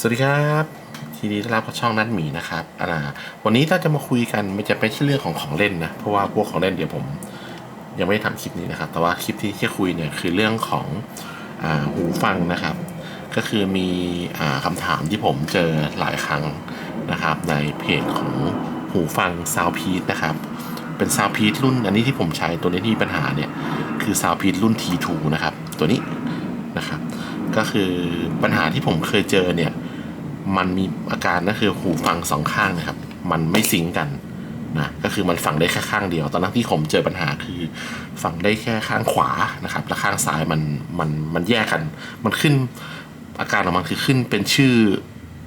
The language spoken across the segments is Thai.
สวัสดีครับทีนี้ต้อนรับเข้าช่องนัดหมีนะครับอ่าวันนี้เราจะมาคุยกันไม่จะเป็นเรื่องของของเล่นนะเพราะว่าพวกของเล่นเดี๋ยวผม ยังไม่ได้ทำคลิปนี้นะครับ แต่ว่าคลิปที่จะคุยเนี่ยคือเรื่องของอาหูฟังนะครับ ก็คือมีอ่าคำถามที่ผมเจอหลายครั้งนะครับ ในเพจของหูฟัง Soundpeace นะครับเป็น Soundpeace รุ่นอันนี้ที่ผมใช้ตัวนี้ที่มีปัญหาเนี่ยคือ Soundpeace รุ่น T2 นะครับตัวนี้นะครับก็คือปัญหาที่ผมเคยเจอเนี่ย มันมีอาการก็คือหูฟังสองข้างนะครับ มันไม่ซิงกันนะก็คือมันฟังได้แค่ข้างเดียว ตอนนั้นที่ผมเจอปัญหาคือฟังได้แค่ข้างขวานะครับ แล้วข้างซ้ายมันมันมันแยกกัน มันขึ้นอาการของมันคือขึ้นเป็นชื่อ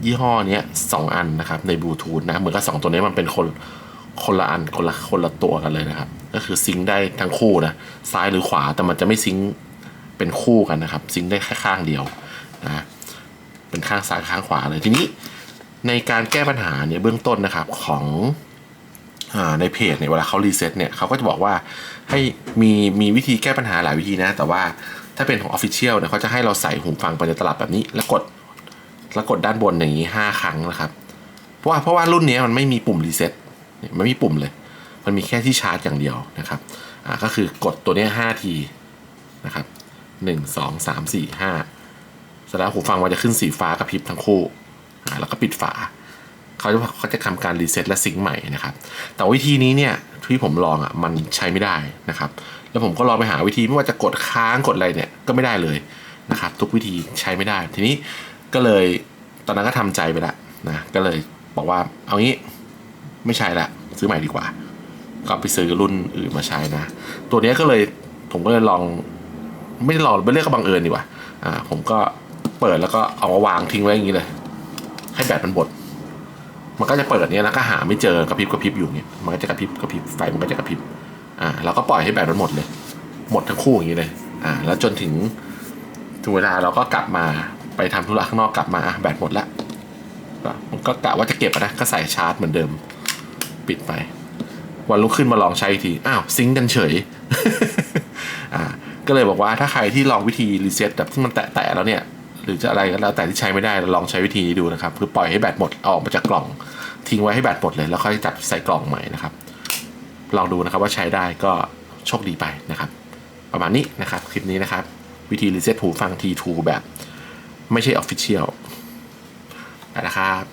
ยี่ห้อเนี้ยสองอันนะครับในบลูทูธนะเหมือนกับสองตัวนี้มันเป็นคนคนละอันคนละคนละตัวกันเลยนะครับ ก็คือซิงค์ได้ทั้งคู่นะซ้ายหรือขวาแต่มันจะไม่ซิงค์เป็นคู่กันนะครับ ซิงค์ได้แค่ข้างเดียวนะ เป็นข้างซ้ายข้างขวาเลยทีนี้ในการแก้ปัญหาเนี่ยเบื้องต้นนะครับของอในเพจเนี่ยเวลาเขารีเซ็ตเนี่ยเขาก็จะบอกว่าให้มีมีวิธีแก้ปัญหาหลายวิธีนะ แต่ว่าถ้าเป็นของ Official เนี่ยเขาจะให้เราใส่หูฟังไปในตลับแบบนี้ แล้วกดแล้วกดด้านบนอย่างนี้ 5 ครั้งนะครับเพราะว่าเพราะว่ารุ่นนี้มันไม่มีปุ่มรีเซ็ตมันไม่มีปุ่มเลย มันมีแค่ที่ชาร์จอย่างเดียวนะครับอ่าก็คือกดตัวนี้5ทีนะครับหนึ่งสองสามสี่ห้า เสร็จแล้วหูฟังมันจะขึ้นสีฟ้ากระพริบทั้งคู่แล้วก็ปิดฝาเขาจะเขาจะทำการรีเซ็ตและซิงค์ใหม่นะครับ แต่วิธีนี้เนี่ยที่ผมลองอะมันใช้ไม่ได้นะครับ แล้วผมก็ลองไปหาวิธีไม่ว่าจะกดค้างกดอะไรเนี่ยก็ไม่ได้เลยนะครับทุกวิธีใช้ไม่ได้ ทีนี้ก็เลยตอนนั้นก็ทำใจไปละนะก็เลยบอกว่าเอางี้ไม่ใช้ละซื้อใหม่ดีกว่า ก็ไปซื้อรุ่นอื่นมาใช้นะ ตัวนี้ก็เลยผมก็เลยลองไม่ได้ลองไม่เรียกก็บังเอิญดีกว่าอ่าผมก็ เปิดแล้วก็เอามาวางทิ้งไว้อย่างนี้เลย ให้แบตมันบด มันก็จะเปิดเนี้ยแล้วก็หาไม่เจอกระพริบกระพริบอยู่เนี้ยมันก็จะกระพริบกระพริบไฟมันก็จะกระพริบ อ่าเราก็ปล่อยให้แบตมันหมดเลย หมดทั้งคู่อย่างนี้เลย อ่า แล้วจนถึงถึงเวลาเราก็กลับมาไปทำธุระข้างนอกกลับมาแบตหมดละก็มันก็กะว่าจะเก็บนะก็ใส่ชาร์จเหมือนเดิม ปิดไป วันรุ่งขึ้นมาลองใช้อีกทีอ้าวซิงกันเฉยอ่าก็เลยบอกว่าถ้าใครที่ลองวิธีรีเซ็ตแบบที่มันแตะๆแล้วเนี่ย รือจะอะไรก็แล้วแต่ที่ใช้ไม่ได้ลองใช้วิธีนี้ดูนะครับคือปล่อยให้แบตหมดออกมาจากกล่อง ทิ้งไว้ให้แบตหมดเลยแล้วค่อยจัดใส่กล่องใหม่นะครับ ลองดูนะครับว่าใช้ได้ก็โชคดีไปนะครับ ประมาณนี้นะครับคลิปนี้นะครับ วิธีรีเซ็ตหูฟัง T2 แบบ ไม่ใช่ออฟฟิเชียลนะครับ